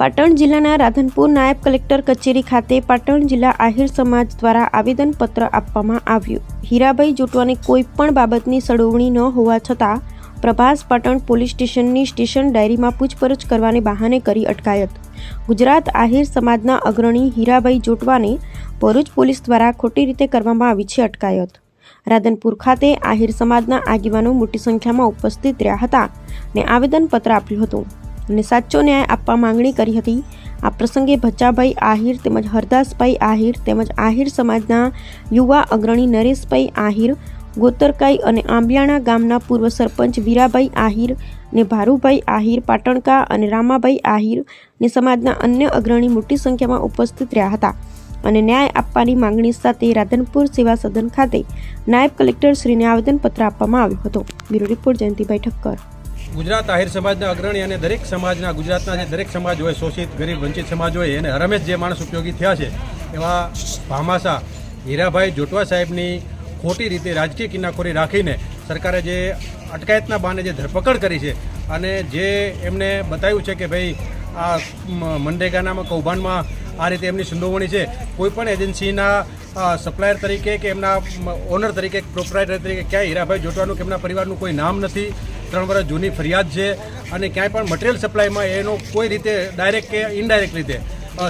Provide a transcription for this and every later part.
પાટણ જિલ્લાના રાધનપુર નાયબ કલેક્ટર કચેરી ખાતે પાટણ જિલ્લા આહિર સમાજ દ્વારા આવેદનપત્ર આપવામાં આવ્યું. હીરાભાઈ જોટવાને કોઈ પણ બાબતની સડવણી ન હોવા છતાં પ્રભાસ પાટણ પોલીસ સ્ટેશનની સ્ટેશન ડાયરીમાં પૂછપરછ કરવાને બહાને કરી અટકાયત. ગુજરાત આહિર સમાજના અગ્રણી હીરાભાઈ જોટવાને ભરૂચ પોલીસ દ્વારા ખોટી રીતે કરવામાં આવી છે અટકાયત. રાધનપુર ખાતે આહિર સમાજના આગેવાનો મોટી સંખ્યામાં ઉપસ્થિત રહ્યા હતા ને આવેદનપત્ર આપ્યું હતું. અને સાચો ન્યાય આપવા માંગણી કરી હતી. આ પ્રસંગે ભચાભાઈ આહિર તેમજ હરદાસભાઈ આહિર તેમજ આહિર સમાજના યુવા અગ્રણી નરેશભાઈ આહિર, ગોતરકાઈ અને આંબિયાણા ગામના પૂર્વ સરપંચ વીરાભાઈ આહિર ને ભારુભાઈ આહિર, પાટણકા અને રામાભાઈ આહિર ને સમાજના અન્ય અગ્રણી મોટી સંખ્યામાં ઉપસ્થિત રહ્યા હતા અને ન્યાય આપવાની માંગણી સાથે રાધનપુર સેવા સદન ખાતે નાયબ કલેક્ટર શ્રીને આવેદનપત્ર આપવામાં આવ્યું હતું. Bureau report Jayantibhai Thakkar. Gujarat Ahir સમાજના અગ્રણી અને દરેક સમાજના ગુજરાતના જે દરેક સમાજ હોય, શોષિત, ગરીબ, વંચિત સમાજ હોય, એને હરમેશ જે માણસ ઉપયોગી થયા છે, એવા ભામાસા હીરાભાઈ જોટવા સાહેબની ખોટી રીતે રાજકીય કિનાખોરી રાખીને સરકારે જે અટકાયતના બહાને જે ધરપકડ કરી છે અને જે એમને બતાવ્યું છે કે ભાઈ, આ મનરેગાનામાં, કૌભાંડમાં આ રીતે એમની સંડોવણી છે કોઈપણ એજન્સીના સપ્લાયર તરીકે કે એમના ઓનર તરીકે, પ્રોપરાઇટર તરીકે ક્યાંય હીરાભાઈ જોટવાનું કે એમના પરિવારનું કોઈ નામ નથી ત્રણ વર્ષ જૂની ફરિયાદ છે અને ક્યાંય પણ મટીરિયલ સપ્લાયમાં એનો કોઈ રીતે ડાયરેક્ટ કે ઇનડાયરેક્ટ રીતે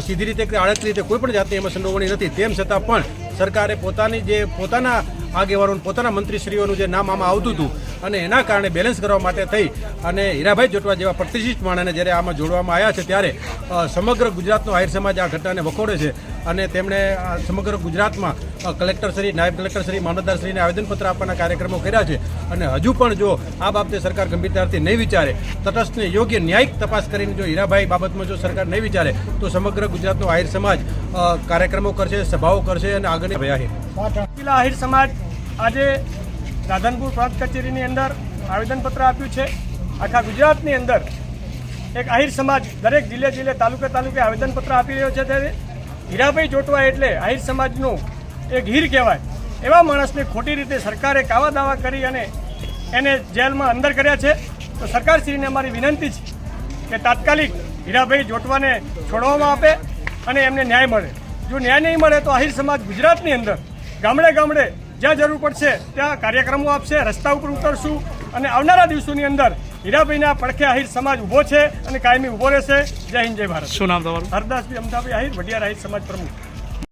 સીધી રીતે કે આડત રીતે કોઈ પણ જાતની એમાં સંડોવણી નથી. તેમ છતાં પણ સરકારે પોતાની જે પોતાના આગેવાનો પોતાના મંત્રીશ્રીઓનું જે નામ આમાં આવતું હતું અને એના કારણે બેલેન્સ કરવા માટે થઈ. અને હીરાભાઈ જોટવા જેવા પ્રતિષ્ઠિત માણસને જ્યારે આમાં જોડવામાં આવ્યા છે, ત્યારે સમગ્ર ગુજરાતનો આહિર સમાજ આ ઘટનાને વખોડે છે. અને તેમણે સમગ્ર ગુજરાતમાં કલેક્ટર કલેક્ટરશ્રી નાયબ કલેક્ટરશ્રી મામલતદારશ્રીને આવેદનપત્ર આપવાના કાર્યક્રમો કર્યા છે. અને હજુ પણ જો આ બાબતે સરકાર ગંભીરતાથી નહીં વિચારે, તટસ્થને યોગ્ય ન્યાયિક તપાસ કરીને જો હીરાભાઈ બાબતમાં જો સરકાર નહીં વિચારે, તો સમગ્ર ગુજરાતનો આહિર સમાજ કાર્યક્રમો કરશે, સભાઓ કરશે અને આગળ આહિર સમાજ આજે રાધનપુર પ્રાંત કચેરીની અંદર આવેદનપત્ર આપ્યું છે. આખા ગુજરાતની અંદર એક આહિર સમાજ દરેક જિલ્લે જિલ્લે તાલુકે તાલુકે આવેદનપત્ર આપી રહ્યો છે ત્યારે હીરાભાઈ જોટવા એટલે આહિર સમાજનું એક હીર કહેવાય. એવા માણસને ખોટી રીતે સરકારે કાવા દાવા કરી અને એને જેલમાં અંદર કર્યા છે. તો સરકારશ્રીને અમારી વિનંતી છે કે તાત્કાલિક હીરાભાઈ જોટવાને છોડવામાં આપે અને એમને ન્યાય મળે. જો ન્યાય નહીં મળે તો આહિર સમાજ ગુજરાતની અંદર ગામડે ગામડે જ્યાં જરૂર પડશે ત્યાં કાર્યક્રમો આપશે રસ્તા ઉપર ઉતરશું અને આવનારા દિવસોની અંદર હીરાભાઈના પડખે આહિર સમાજ ઊભો છે અને કાયમી ઊભો રહેશે. જય હિન્દ જય ભારત. શું નામ તમારું? હરદાસભાઈ અમદાભાઈ આહિર વડિયાર આહિર સમાજ પ્રમુખ.